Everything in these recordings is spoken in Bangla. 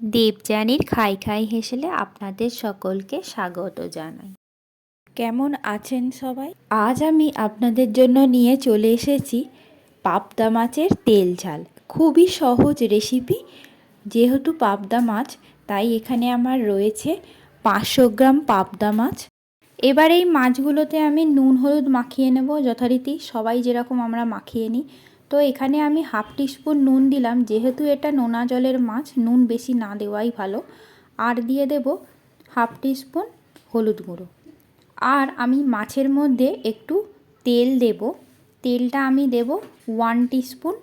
দেবযানীর খাই খাই হেসেলে আপনাদের সকলকে স্বাগত জানাই। কেমন আছেন সবাই? আজ আমি আপনাদের জন্য নিয়ে চলে এসেছি পাবদা মাছের তেল ঝাল। খুবই সহজ রেসিপি যেহেতু পাবদা মাছ, তাই এখানে আমার রয়েছে পাঁচশো গ্রাম পাবদা মাছ। এবার এই মাছগুলোতে আমি নুন, হলুদ মাখিয়ে নেব। যথারীতি সবাই যেরকম আমরা মাখিয়ে নিই তো এখানে আমি হাফ টিস্পুন নুন দিলাম। যেহেতু এটা নোনা জলের মাছ, নুন বেশি না দেওয়াই ভালো। আর দিয়ে দেব হাফ টিস্পুন হলুদ গুঁড়ো। আর আমি মাছের মধ্যে একটু তেল দেব। তেলটা আমি দেব ওয়ান টিস্পুন।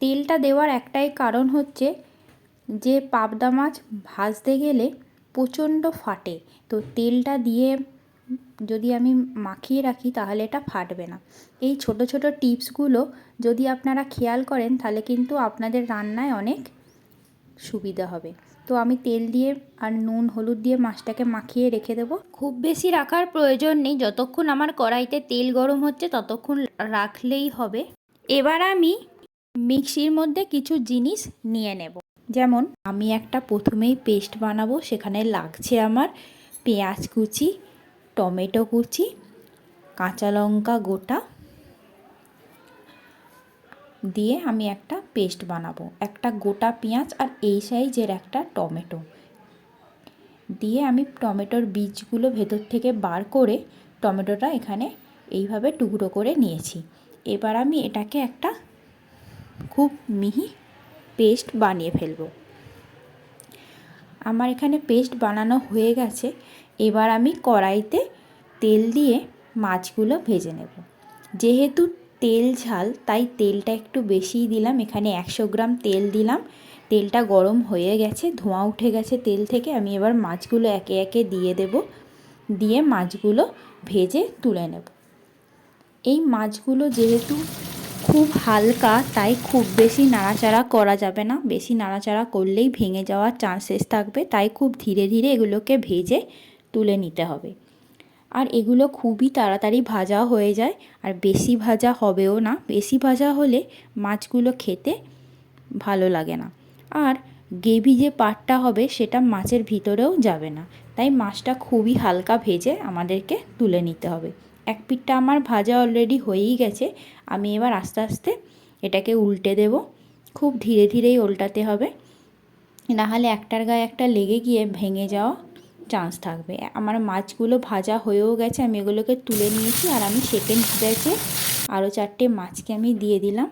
তেলটা দেওয়ার একটাই কারণ হচ্ছে যে পাবদা মাছ ভাজতে গেলে প্রচণ্ড ফাটে। তো তেলটা দিয়ে যদি আমি মাখিয়ে রাখি, তাহলে এটা ফাটবে না। এই ছোট ছোট টিপসগুলো যদি আপনারা খেয়াল করেন, তাহলে কিন্তু আপনাদের রান্নায় অনেক সুবিধা হবে। তো আমি তেল দিয়ে আর নুন, হলুদ দিয়ে মাছটাকে মাখিয়ে রেখে দেবো। খুব বেশি রাখার প্রয়োজন নেই। যতক্ষণ আমার কড়াইতে তেল গরম হচ্ছে, ততক্ষণ রাখলেই হবে। এবার আমি মিক্সির মধ্যে কিছু জিনিস নিয়ে নেব। যেমন, আমি একটা প্রথমেই পেস্ট বানাবো, সেখানে লাগছে আমার পেঁয়াজ কুচি টমেটো কুচি, কাঁচা লঙ্কা গোটা দিয়ে আমি একটা পেস্ট বানাবো। একটা গোটা পেঁয়াজ আর এই সাইজের একটা টমেটো। দিয়ে আমি টমেটোর বীজগুলো ভেতর থেকে বার করে টমেটোটা এখানে এইভাবে টুকরো করে নিয়েছি। এবার আমি এটাকে একটা খুব মিহি পেস্ট বানিয়ে ফেলব। আমার এখানে পেস্ট বানানো হয়ে গেছে। এবার আমি কড়াইতে তেল দিয়ে মাছগুলো ভেজে নেব। যেহেতু তেল ঝাল, তাই তেলটা একটু বেশিই দিলাম। এখানে একশো গ্রাম তেল দিলাম। তেলটা গরম হয়ে গেছে, ধোঁয়া উঠে গেছে তেল থেকে। আমি এবার মাছগুলো একে একে দিয়ে দেব। দিয়ে মাছগুলো ভেজে তুলে নেব। এই মাছগুলো যেহেতু খুব হালকা, তাই খুব বেশি নাড়াচাড়া করা যাবে না। বেশি নাড়াচাড়া করলেই ভেঙে যাওয়ার চান্সেস থাকবে। তাই খুব ধীরে ধীরে এগুলোকে ভেজে তুলে নিতে হবে। আর এগুলো খুবই তাড়াতাড়ি ভাজা হয়ে যায়, আর বেশি ভাজা হবেও না। বেশি ভাজা হলে মাছগুলো খেতে ভালো লাগে না। আর গ্রেভি যে পাটটা হবে সেটা মাছের ভিতরেও যাবে না। তাই মাছটা খুবই হালকা ভেজে আমাদেরকে তুলে নিতে হবে। এক পিঠটা আমার ভাজা অলরেডি হয়েই গেছে। আমি এবার আস্তে আস্তে এটাকে উল্টে দেব। খুব ধীরে ধীরেই উল্টাতে হবে। নাহলে একটার গায়ে একটা লেগে গিয়ে ভেঙে যাওয়া চান্স থাকবে। আমার মাছগুলো ভাজা হয়েও গেছে, আমি এগুলোকে তুলে নিয়েছি আর আমি সেকেন্ড ব্যাচে আরও চারটে মাছকে আমি দিয়ে দিলাম।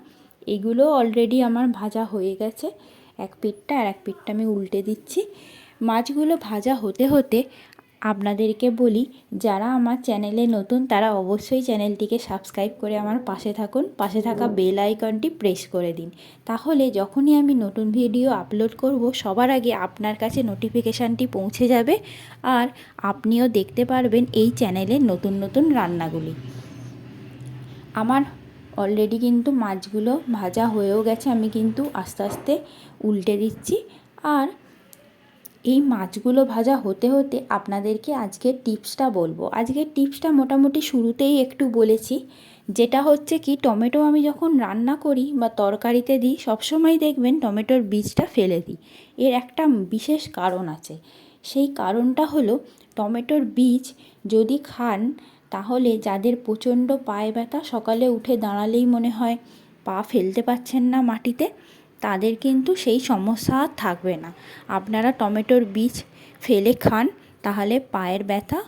এগুলো অলরেডি আমার ভাজা হয়ে গেছে, এক পিঠটা আর এক পিঠটা আমি উল্টে দিচ্ছি। মাছগুলো ভাজা হতে হতে আপনাদেরকে বলি, যারা আমার চ্যানেলে নতুন, তারা অবশ্যই চ্যানেলটিকে সাবস্ক্রাইব করে আমার পাশে থাকুন। পাশে থাকা বেল আইকনটি প্রেস করে দিন। তাহলে যখনই আমি নতুন ভিডিও আপলোড করব, সবার আগে আপনার কাছে নোটিফিকেশানটি পৌঁছে যাবে আর আপনিও দেখতে পারবেন এই চ্যানেলের নতুন নতুন রান্নাগুলি। আমার অলরেডি কিন্তু মাছগুলো ভাজা হয়েও গেছে, আমি কিন্তু আস্তে আস্তে উল্টে দিচ্ছি। আর এই মাছগুলো ভাজা হতে হতে আপনাদেরকে আজকের টিপসটা বলব। আজকের টিপসটা মোটামুটি শুরুতেই একটু বলেছি, যেটা হচ্ছে কি, টমেটো আমি যখন রান্না করি বা তরকারিতে দিই, সবসময় দেখবেন টমেটোর বীজটা ফেলে দিই। এর একটা বিশেষ কারণ আছে। সেই কারণটা হলো, টমেটোর বীজ যদি খান, তাহলে যাদের প্রচণ্ড পায়ে ব্যথা, সকালে উঠে দাঁড়ালেই মনে হয় পা ফেলতে পারছেন না মাটিতে তাদের কিন্তু সেই সমস্যা আর থাকবে না। আপনারা টমেটোর বীজ ফেলে খান, তাহলে পায়ের ব্যথা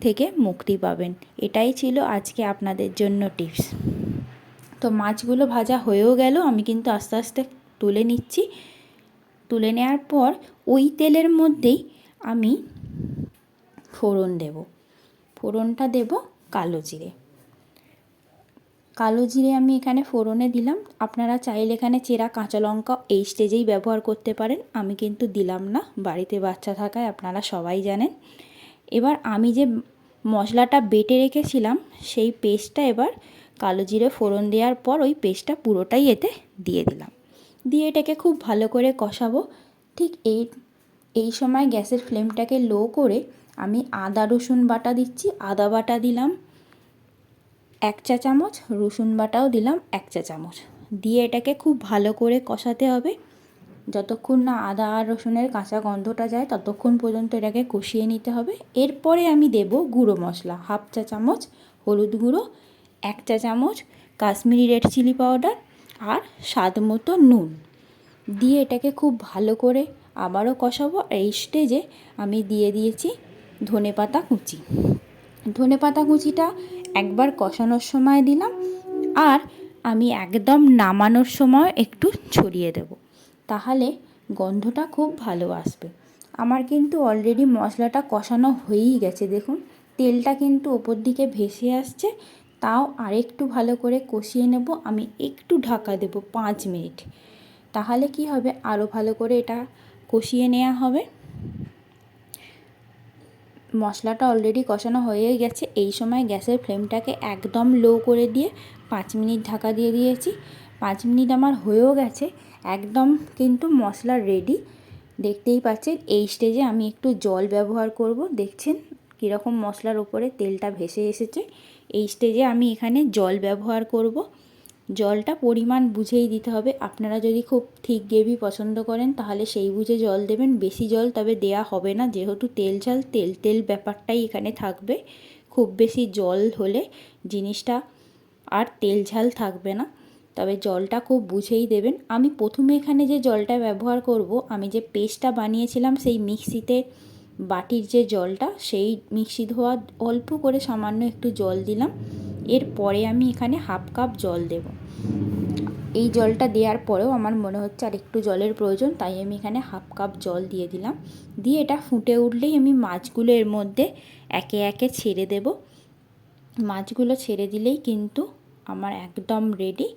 থেকে মুক্তি পাবেন। এটাই ছিল আজকে আপনাদের জন্য টিপস। তো মাছগুলো ভাজা হয়েও গেল, আমি কিন্তু আস্তে আস্তে তুলে নিচ্ছি। তুলে নেওয়ার পর ওই তেলের মধ্যেই আমি ফোড়ন দেব। ফোড়নটা দেব কালো জিরে। কালো জিরে আমি এখানে ফোড়নে দিলাম। আপনারা চাইলে এখানে চেরা কাঁচা লঙ্কা এই স্টেজেই ব্যবহার করতে পারেন। আমি কিন্তু দিলাম না, বাড়িতে বাচ্চা থাকায় আপনারা সবাই জানেন। এবার আমি যে মশলাটা বেটে রেখেছিলাম, সেই পেস্টটা এবার কালো জিরে ফোড়ন দেওয়ার পর ওই পেস্টটা পুরোটাই এতে দিয়ে দিলাম। দিয়ে এটাকে খুব ভালো করে কষাবো। ঠিক এই এই সময় গ্যাসের ফ্লেমটাকে লো করে আমি আদা রসুন বাটা দিচ্ছি। আদা বাটা দিলাম। এক চা চামচ, রসুন বাটাও দিলাম এক চা চামচ। দিয়ে এটাকে খুব ভালো করে কষাতে হবে। যতক্ষণ না আদা আর রসুনের কাঁচা গন্ধটা যায়, ততক্ষণ পর্যন্ত এটাকে কষিয়ে নিতে হবে। এরপরে আমি দেব গুঁড়ো মশলা, হাফ চা চামচ হলুদ গুঁড়ো, এক চা চামচ কাশ্মীরি রেড চিলি পাউডার আর স্বাদ মতো নুন। দিয়ে এটাকে খুব ভালো করে আবারও কষাবো। এই স্টেজে আমি দিয়ে দিয়েছি ধনে পাতা কুচি। ধনে পাতা কুচিটা একবার কষানোর সময় দিলাম আর আমি একদম নামানোর সময় একটু ছড়িয়ে দেব। তাহলে গন্ধটা খুব ভালো আসবে। আমার কিন্তু অলরেডি মশলাটা কষানো হয়েই গেছে, দেখুন। তেলটা কিন্তু ওপর দিকে ভেসে আসছে, তাও আরেকটু ভালো করে কষিয়ে নেব। আমি একটু ঢাকা দেব পাঁচ মিনিট। তাহলে কি হবে? আরও ভালো করে এটা কষিয়ে নেওয়া হবে। মশলাটা অলরেডি কষানো হয়ে গেছে। এই সময় গ্যাসের ফ্লেমটাকে একদম লো করে দিয়ে পাঁচ মিনিট ঢাকা দিয়ে দিয়েছি। পাঁচ মিনিট আমার হয়েও গেছে। একদম কিন্তু মশলা রেডি দেখতেই পাচ্ছেন, এই স্টেজে আমি একটু জল ব্যবহার করব। দেখছেন কীরকম মশলার ওপরে তেলটা ভেসে এসেছে। এই স্টেজে আমি এখানে জল ব্যবহার করব। জলটা পরিমাণ বুঝেই দিতে হবে। আপনারা যদি খুব ঠিক গ্রেভি পছন্দ করেন, তাহলে সেই বুঝে জল দেবেন। বেশি জল তবে দেয়া হবে না। যেহেতু তেল ঝাল, তেল তেল ব্যাপারটাই এখানে থাকবে। খুব বেশি জল হলে জিনিসটা আর তেল ঝাল থাকবে না। তবে জলটা খুব বুঝেই দেবেন। আমি প্রথমে এখানে যে জলটা ব্যবহার করব, আমি যে পেস্টটা বানিয়েছিলাম, সেই মিক্সিতে বাটির যে জলটা, সেই মিক্সি ধোয়া অল্প করে সামান্য একটু জল দিলাম। এরপরে আমি এখানে হাফ কাপ জল দেব। এই জলটা দেওয়ার পরেও আমার মনে হচ্ছে আর একটু জলের প্রয়োজন, তাই আমি এখানে হাফ কাপ জল দিয়ে দিলাম। দিয়ে এটা ফুটে উঠলেই আমি মাছগুলো এর মধ্যে একে একে ছেড়ে দেব। মাছগুলো ছেড়ে দিলেই কিন্তু আমার একদম রেডি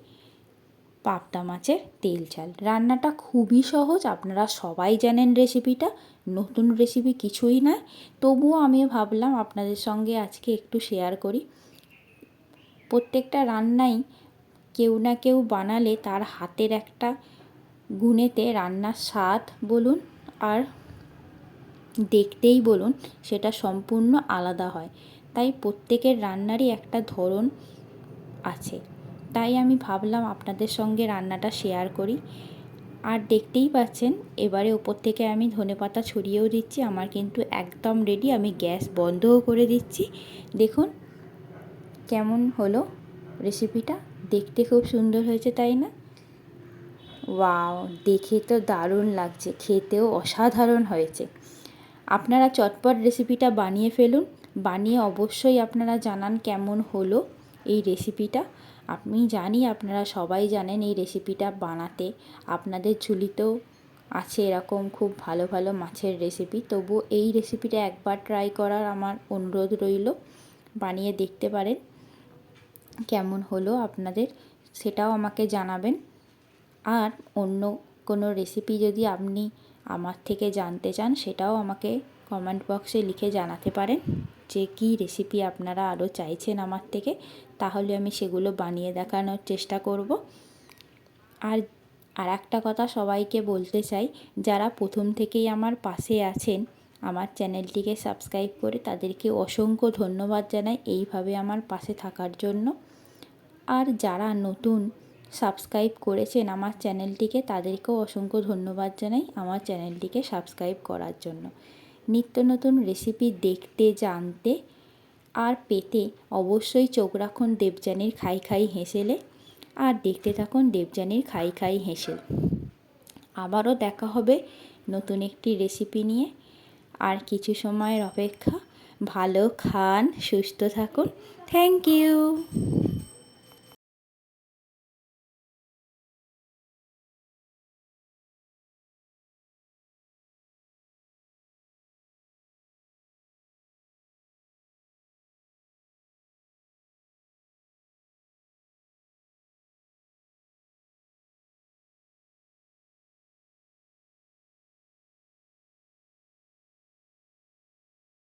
পাবদা মাছের তেল ঝাল। রান্নাটা খুবই সহজ, আপনারা সবাই জানেন রেসিপিটা নতুন রেসিপি কিছুই নয়। তবুও আমি ভাবলাম আপনাদের সঙ্গে আজকে একটু শেয়ার করি। প্রত্যেকটা রান্নাই কেউ না কেউ বানালে তার হাতের একটা গুণেতে রান্নার স্বাদ বলুন আর দেখতেই বলুন সেটা সম্পূর্ণ আলাদা হয়। তাই প্রত্যেকের রান্নারই একটা ধরন আছে। তাই আমি ভাবলাম আপনাদের সঙ্গে রান্নাটা শেয়ার করি। আর দেখতেই পাচ্ছেন, এবারে ওপর থেকে আমি ধনে পাতা ছড়িয়েও দিচ্ছি। আমার কিন্তু একদম রেডি আমি গ্যাস বন্ধও করে দিচ্ছি। দেখুন কেমন হলো রেসিপিটা দেখতে খুব সুন্দর হয়েছে, তাই না? ওয়াও দেখে তো দারুণ লাগছে, খেতেও অসাধারণ হয়েছে। আপনারা চটপট রেসিপিটা বানিয়ে ফেলুন, বানিয়ে অবশ্যই আপনারা জানান কেমন হলো এই রেসিপিটা আমি জানি আপনারা সবাই জানেন এই রেসিপিটা বানাতে আপনাদের ঝুলিতেও আছে এরকম খুব ভালো ভালো মাছের রেসিপি তবু এই রেসিপিটা একবার ট্রাই করার আমার অনুরোধ রইল, বানিয়ে দেখতে পারেন। কেমন হলো আপনাদের সেটাও আমাকে জানাবেন। আর অন্য কোনো রেসিপি যদি আপনি আমার থেকে জানতে চান, সেটাও আমাকে কমেন্ট বক্সে লিখে জানাতে পারেন যে কী রেসিপি আপনারা আরও চাইছেন আমার থেকে। তাহলে আমি সেগুলো বানিয়ে দেখানোর চেষ্টা করব। আর আর একটা কথা সবাইকে বলতে চাই, যারা প্রথম থেকেই আমার পাশে আছেন, আমার চ্যানেলটিকে সাবস্ক্রাইব করে তাদেরকে অসংখ্য ধন্যবাদ জানাই এইভাবে আমার পাশে থাকার জন্য। আর যারা নতুন সাবস্ক্রাইব করেছেন আমার চ্যানেলটিকে, তাদেরকেও অসংখ্য ধন্যবাদ জানাই আমার চ্যানেলটিকে সাবস্ক্রাইব করার জন্য। নিত্য নতুন রেসিপি দেখতে, জানতে আর পেতে অবশ্যই চোখ রাখুন দেবযানীর খাই খাই হেসেলে আর দেখতে থাকুন দেবযানীর খাই খাই হেসেল। আবারও দেখা হবে নতুন একটি রেসিপি নিয়ে। আর কিছু সময়ের অপেক্ষা, ভালো খান, সুস্থ থাকুন। Thank you